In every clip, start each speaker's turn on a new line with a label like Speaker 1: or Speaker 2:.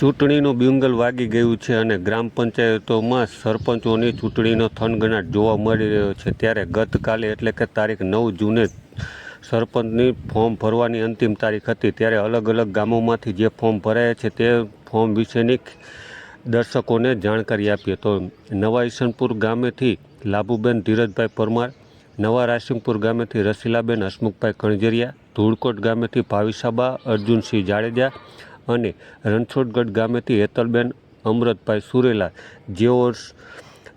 Speaker 1: ચૂંટણીનું બ્યુંગલ વાગી ગયું છે અને ગ્રામ પંચાયતોમાં સરપંચોની ચૂંટણીનો થનગનાટ જોવા મળી રહ્યો છે. ત્યારે ગતકાલે એટલે કે તારીખ નવ જૂને સરપંચની ફોર્મ ભરવાની અંતિમ તારીખ હતી. ત્યારે અલગ અલગ ગામોમાંથી જે ફોર્મ ભરાયા છે તે ફોર્મ વિશેની દર્શકોને જાણકારી આપીએ તો નવા ઈશનપુર ગામેથી લાભુબેન ધીરજભાઈ પરમાર, નવા રાસિંગપુર ગામેથી રસીલાબેન, હસમુખભાઈ કણજરિયા, ધૂળકોટ ગામેથી ભાવિસાબા અર્જુનસિંહ જાડેજા અને રણછોડગઢ ગામેથી હેતલબેન અમરતભાઈ સુરેલા, જેઓ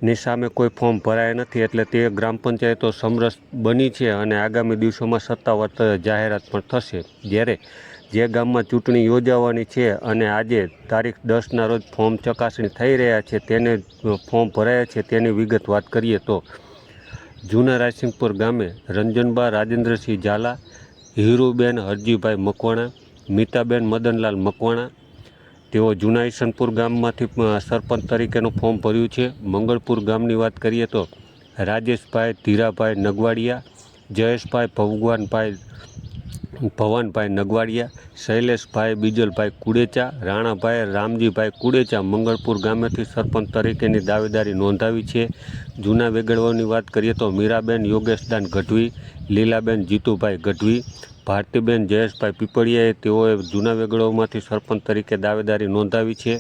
Speaker 1: ની સામે કોઈ ફોર્મ ભરાયા નથી એટલે તે ગ્રામ પંચાયતો સમરસ બની છે અને આગામી દિવસોમાં સત્તાવાર જાહેરાત પણ થશે. જ્યારે જે ગામમાં ચૂંટણી યોજાવાની છે અને આજે તારીખ દસના રોજ ફોર્મ ચકાસણી થઈ રહ્યા છે, તેને ફોર્મ ભરાયા છે તેની વિગત વાત કરીએ તો, જૂના રાજસિંહપુર ગામે રંજનબા રાજેન્દ્રસિંહ ઝાલા, હીરુબેન હરજીભાઈ મકવાણા મીતાબેન મદનલાલ મકવાણા. તેઓ જૂના ઈસનપુર ગામમાંથી સરપંચ તરીકેનું ફોર્મ ભર્યું છે. મંગળપુર ગામની વાત કરીએ તો રાજેશભાઈ ધીરાભાઈ નગવાડિયા, જયેશભાઈ ભગવાનભાઈ, ભવાનભાઈ નગવાડિયા, શૈલેષભાઈ બીજલભાઈ કુડેચા, રાણાભાઈ રામજીભાઈ કુડેચા મંગળપુર ગામેથી સરપંચ તરીકેની દાવેદારી નોંધાવી છે. જૂના વેગડવાની વાત કરીએ તો મીરાબેન યોગેશદાન ગઢવી, લીલાબેન જીતુભાઈ ગઢવી ભારતીબેન જયેશભાઈ પીપળિયાએ તેઓએ જૂના વેગડોમાંથી સરપંચ તરીકે દાવેદારી નોંધાવી છે.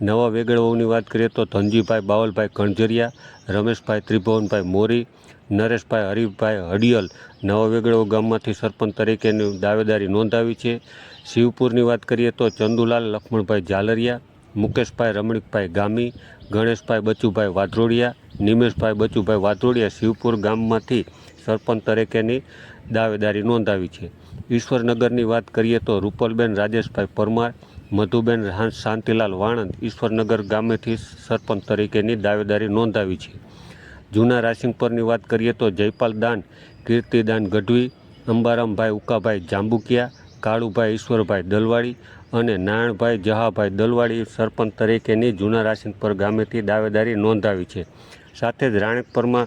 Speaker 1: નવા વેગડોની વાત કરીએ તો ધનજીભાઈ બાવલભાઈ કણજરિયા રમેશભાઈ ત્રિભુવનભાઈ મોરી, નરેશભાઈ હરીફભાઈ હડિયલ નવા વેગડો ગામમાંથી સરપંચ તરીકેની દાવેદારી નોંધાવી છે. શિવપુરની વાત કરીએ તો ચંદુલાલ, લક્ષ્મણભાઈ ઝાલરિયા, મુકેશભાઈ રમણીકભાઈ ગામી, ગણેશભાઈ બચુભાઈ વાધરોડિયા નિમેશભાઈ બચુભાઈ વાધરોડિયા શિવપુર ગામમાંથી સરપંચ તરીકેની દાવેદારી નોંધાવી છે. ઈશ્વરનગરની વાત કરીએ તો રૂપલબેન, રાજેશભાઈ પરમાર, મધુબેન, હાંસ, શાંતિલાલ વાણંદ ઈશ્વરનગર ગામેથી સરપંચ તરીકેની દાવેદારી નોંધાવી છે. જૂના રાસિંગપરની વાત કરીએ તો જયપાલ દાન, કીર્તિદાન ગઢવી, અંબારામભાઈ ઉકાભાઈ જાંબુકિયા, કાળુભાઈ ઈશ્વરભાઈ દલવાડી અને નારાયણભાઈ જહાભાઈ દલવાડી સરપંચ તરીકેની જૂના રાસિંગપર ગામેથી દાવેદારી નોંધાવી છે. સાથે જ રાણેકપરમાં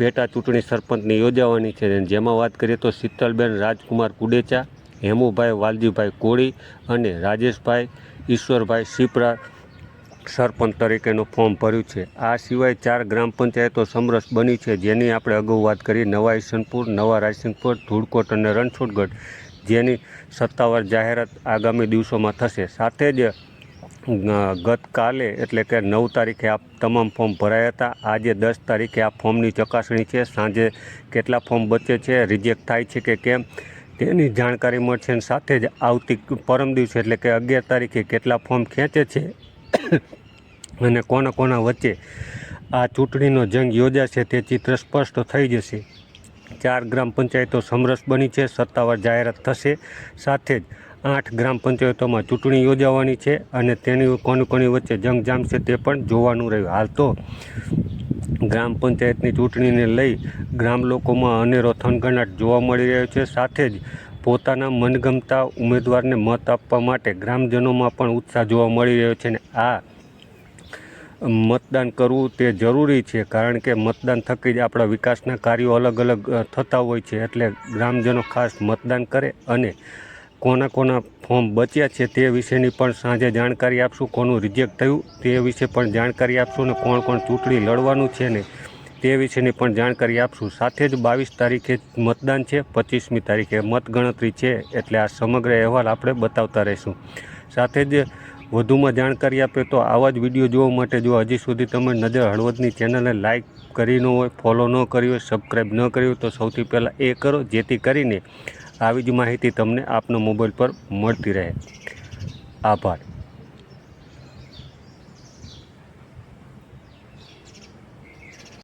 Speaker 1: પેટા ચૂંટણી સરપંચની યોજાવાની છે જેમાં વાત કરીએ તો શીતલબેન રાજકુમાર કુડેચા, હેમુભાઈ વાલજીભાઈ કોળી અને રાજેશભાઈ ઈશ્વરભાઈ શિપરા સરપંચ તરીકેનું ફોર્મ ભર્યું છે. આ સિવાય ચાર ગ્રામ પંચાયતો સમરસ બની છે, જેની આપણે અગાઉ વાત કરી નવા ઈસનપુર નવા રાયસિંગપુર, ધૂળકોટ અને રણછોડગઢ, જેની સત્તાવાર જાહેરાત આગામી દિવસોમાં થશે. સાથે જ ગતકાલે એટલે કે નવ તારીખે આ તમામ ફોર્મ ભરાયા હતા. આજે દસ તારીખે આ ફોર્મની ચકાસણી છે. સાંજે કેટલા ફોર્મ બચે છે, રિજેક્ટ થાય છે કે કેમ, તેની જાણકારી મળશે અને સાથે જ આવતી પરમ દિવસે, એટલે કે અગિયાર તારીખે કેટલા ફોર્મ ખેંચે છે અને કોના કોના વચ્ચે આ ચૂંટણીનો જંગ યોજાશે તે ચિત્ર સ્પષ્ટ થઈ જશે. ચાર ગ્રામ પંચાયતો સમરસ બની છે. સત્તાવાર જાહેરાત થશે. સાથે જ આઠ ગ્રામ પંચાયતોમાં ચૂંટણી યોજાવાની છે અને તેની કોની કોની વચ્ચે જંગ જામશે તે પણ જોવાનું રહ્યું. હાલ તો ગ્રામ પંચાયતની ચૂંટણીને લઈ ગ્રામ લોકોમાં અનેરો થનગનાટ જોવા મળી રહ્યો છે. સાથે જ પોતાના મનગમતા ઉમેદવારને મત આપવા માટે ગ્રામજનોમાં પણ ઉત્સાહ જોવા મળી રહ્યો છે ને આ મતદાન કરવું તે જરૂરી છે કારણ કે મતદાન થકી જ આપણા વિકાસના કાર્યો અલગ અલગ થતા હોય છે. એટલે ગ્રામજનો ખાસ મતદાન કરે અને કોના કોના ફોર્મ બચ્યા છે તે વિશેની પણ સાંજે જાણકારી આપશું. કોનું રિજેક્ટ થયું તે વિશે પણ જાણકારી આપશું ને કોણ કોણ ચૂંટણી લડવાનું છે ને તે વિશેની પણ જાણકારી આપશું. સાથે જ બાવીસ તારીખે મતદાન છે, પચીસમી તારીખે મતગણતરી છે એટલે આ સમગ્ર અહેવાલ આપણે બતાવતા રહીશું. સાથે જ વધુમાં જાણકારી આપે તો આવા જ વીડિયો જોવા માટે જો હજી સુધી તમે નજર હળવદની ચેનલને લાઇક કરી ન હોય ફોલો ન કરી હોય સબસ્ક્રાઈબ ન કરી હોય તો સૌથી પહેલાં એ કરો, જેથી કરીને આવી જ માહિતી તમને આપનો મોબાઈલ પર મળતી રહે. આભાર.